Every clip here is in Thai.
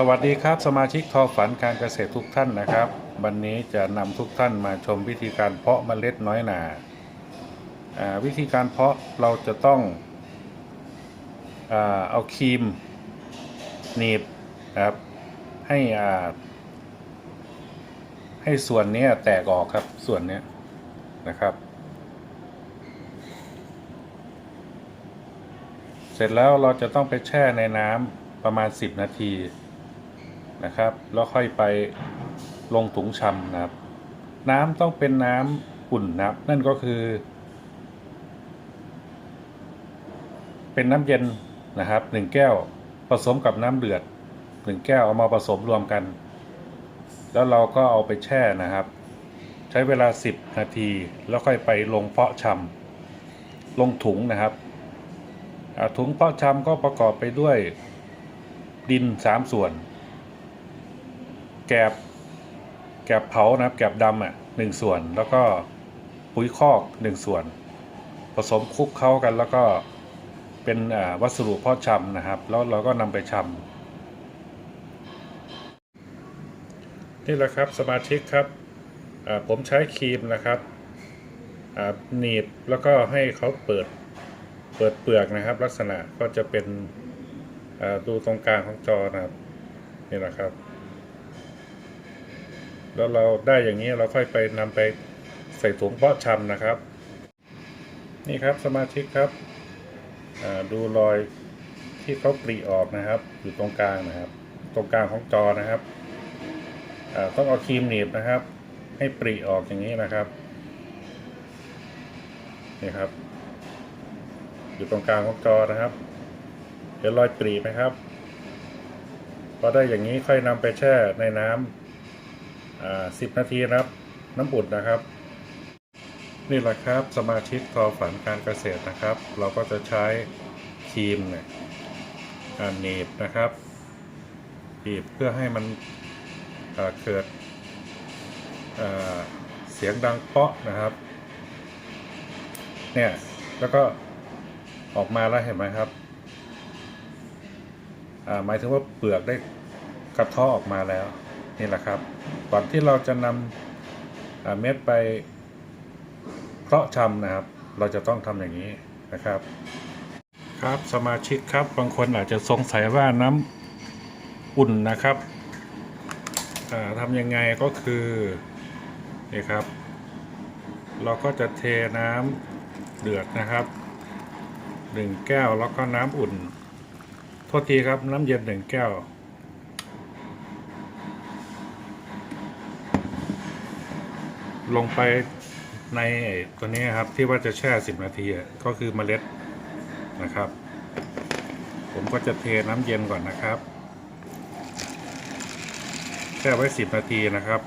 สวัสดีครับสมาชิกทอฝันการเกษตรทุกท่านนะครับ วันนี้จะนำทุกท่านมาชมวิธีการเพาะเมล็ดน้อยหนาอ่าวิธีการเพาะเราจะต้องอาเอาครีมหนีบครับให้อ่าให้ส่วนนี้แตกออกครับส่วนนี้นะครับ เสร็จแล้วเราจะต้องไปแช่ในน้ำประมาณ 10 นาที นะครับ แล้วค่อยไปลงถุงชำนะครับ น้ำต้องเป็นน้ำอุ่นนะครับ นั่นก็คือ เป็นน้ำเย็นนะครับหนึ่งแก้วผสมกับน้ำเดือดหนึ่งแก้วเอามาผสมรวมกัน แล้วเราก็เอาไปแช่นะครับ ใช้เวลา 10 นาที แล้วค่อยไปลงเพาะชำลงถุงนะครับถุงเพาะชำก็ประกอบไปด้วยดินสามส่วน แกบ แกบเผานะครับ แกบดำอะหนึ่งส่วน แล้วก็ปุ๋ยคอกหนึ่งส่วน ผสมคลุกเข้ากันแล้วก็เป็นวัสดุพาะชำนะครับ แล้วเราก็นำไปชำนี่แหละครับสมาชิกครับผมใช้ครีมนะครับหนีบแล้วก็ให้เขาเปิดเปิดเปลือกนะครับ ลักษณะก็จะเป็นดูตรงกลางของจอนะครับนี่แหละครับ แล้วเราได้อย่างนี้เราค่อยไปนำไปใส่ถุงเพาะชำนะครับ นี่ครับสมาชิกครับดูรอยที่เขาปรีออกนะครับ อยู่ตรงกลางนะครับ ตรงกลางของจอนะครับต้องเอาครีมหนีบนะครับ ให้ปรีออกอย่างนี้นะครับนี่ครับ อยู่ตรงกลางของจอนะครับเดี๋ยวรอยปรีไหมครับพอได้อย่างนี้ค่อยนำไปแช่ในน้ำอ่า สิบนาทีนะครับ น้ำอุ่นนะครับ นี่แหละครับสมาชิกทอฝันการเกษตรนะครับ เราก็จะใช้ครีมเนี่ยหนีบนะครับหนีบเพื่อให้มันเกิดเสียงดังเปาะนะครับ เนี่ย แล้วก็ออกมาแล้วเห็นไหมครับหมายถึงว่าเปลือกได้กระเทาะออกมาแล้ว นี่แหละครับ ก่อนที่เราจะนำอ่าเม็ดไปเพาะชำนะครับ เราจะต้องทำอย่างนี้นะครับ ครับสมาชิกครับบางคนอาจจะสงสัยว่าน้ำอุ่นนะครับทำยังไงก็คือนี่ครับ เราก็จะเทน้ำเดือดนะครับหนึ่งแก้วแล้วก็น้ำอุ่นโทษทีครับน้ำเย็นหนึ่งแก้ว ลงไปในตัวนี้ครับที่ว่าจะแช่สิบนาทีก็คือเมล็ดนะครับ ผมก็จะเทน้ำเย็นก่อนนะครับ แช่ไว้สิบนาทีนะครับ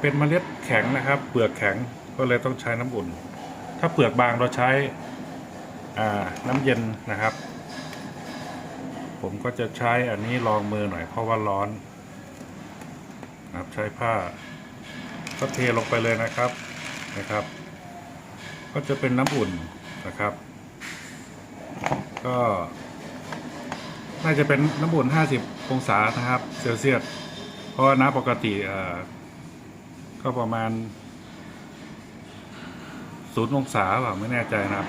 เป็นเมล็ดแข็งนะครับ เปลือกแข็งก็เลยต้องใช้น้ำอุ่น ถ้าเปลือกบางเราใช้น้ำเย็นนะครับ ผมก็จะใช้อันนี้รองมือหน่อยเพราะว่าร้อนนะครับใช้ผ้า ก็เทลงไปเลยนะครับนะครับ ก็จะเป็นน้ำอุ่นนะครับ ก็ น่าจะเป็นน้ำอุ่น 50 องศานะครับ เซลเซียสเพราะน้ำปกติเอ่อก็ประมาณศูนย์องศาเปล่าไม่แน่ใจนะครับ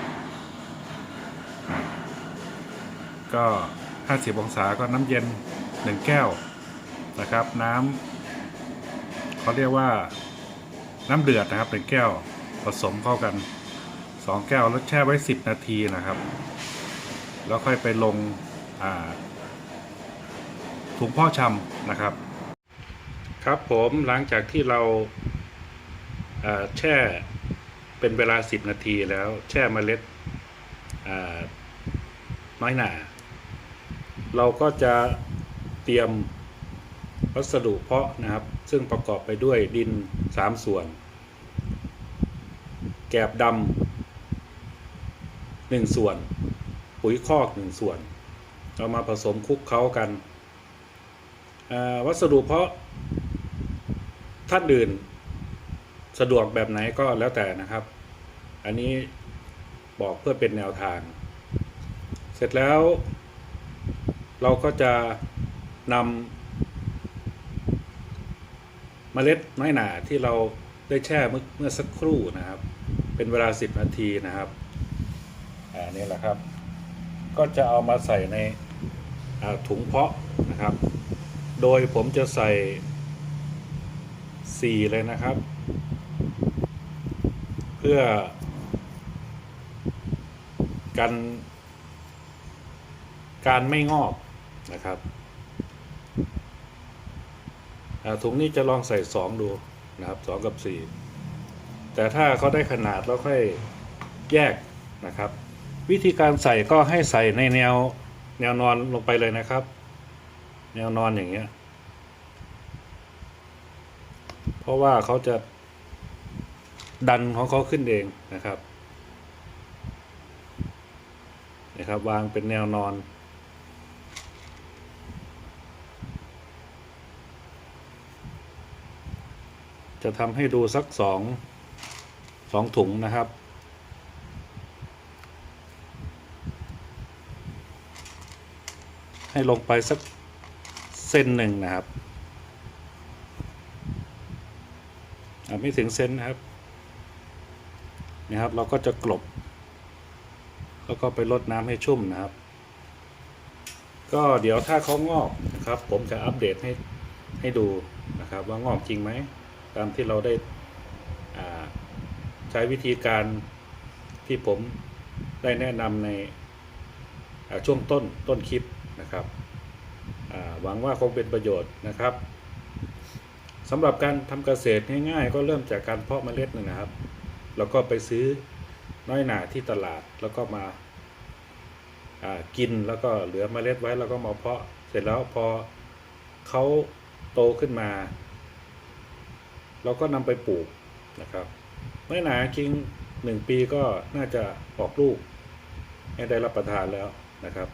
ก็ 50 องศาก็น้ำเย็น 1 แก้วนะครับ น้ำเขาเรียกว่า น้ำเดือดนะครับ1แก้วผสมเข้ากัน2แก้วแล้วแช่ไว้10นาทีนะครับ แล้วค่อยไปลงถุงพาะชำนะครับ ครับผมหลังจากที่เราแช่เป็นเวลา 10 นาทีแล้วแช่เมล็ดน้อยหนา เราก็จะเตรียม วัสดุเพาะนะครับ ซึ่งประกอบไปด้วยดิน 3 ส่วน แกบดำหนึ่งส่วน ปุ๋ยคอกหนึ่งส่วน เอามาผสมคลุกเคล้ากัน วัสดุเพาะท่านอื่นสะดวกแบบไหนก็แล้วแต่นะครับ อันนี้บอกเพื่อเป็นแนวทาง เสร็จแล้วเราก็จะนำ เมล็ดน้อยหนาที่เราได้แช่เมื่อเมื่อสักครู่นะครับ เป็นเวลา 10 นาทีนะครับอ่านี่แหละครับ ก็จะเอามาใส่ในถุงเพาะนะครับ โดยผมจะใส่ 4 เลยนะครับ เพื่อ กัน การไม่งอกนะครับ ถุงนี้จะลองใส่2ดูนะครับ2กับ4แต่ถ้าเขาได้ขนาดแล้วค่อยแยกนะครับ วิธีการใส่ก็ให้ใส่ในแนวแนวนอนลงไปเลยนะครับ แนวนอนอย่างเงี้ย เพราะว่าเขาจะดันของเขาขึ้นเองนะครับนะครับ วางเป็นแนวนอน จะทำให้ดูสักสองสองถุงนะครับ ให้ลงไปสักเส้นหนึ่งนะครับไม่ถึงเส้นนะครับนะครับ เราก็จะกลบ แล้วก็ไปรดน้ำให้ชุ่มนะครับ ก็เดี๋ยวถ้าเขางอกนะครับ ผมจะอัปเดตให้ให้ดูนะครับว่างอกจริงไหม ตามที่เราได้ใช้วิธีการที่ผมได้แนะนำในช่วงต้นต้นคลิปนะครับหวังว่าคงเป็นประโยชน์นะครับสำหรับการทำเกษตรง่ายๆ ก็เริ่มจากการเพาะเมล็ดนะนะครับ แล้วก็ไปซื้อน้อยหนาที่ตลาดแล้วก็มาากินแล้วก็เหลือเมล็ดไว้แล้วก็มาเพาะเสร็จแล้วพอเขาโตขึ้นมา เราก็นำไปปลูกนะครับไม่หนาคิงหนึ่งปีก็น่าจะออกลูกให้ได้รับประทานแล้วนะครับ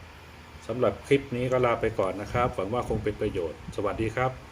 สำหรับคลิปนี้ก็ลาไปก่อนนะครับ หวังว่าคงเป็นประโยชน์ สวัสดีครับ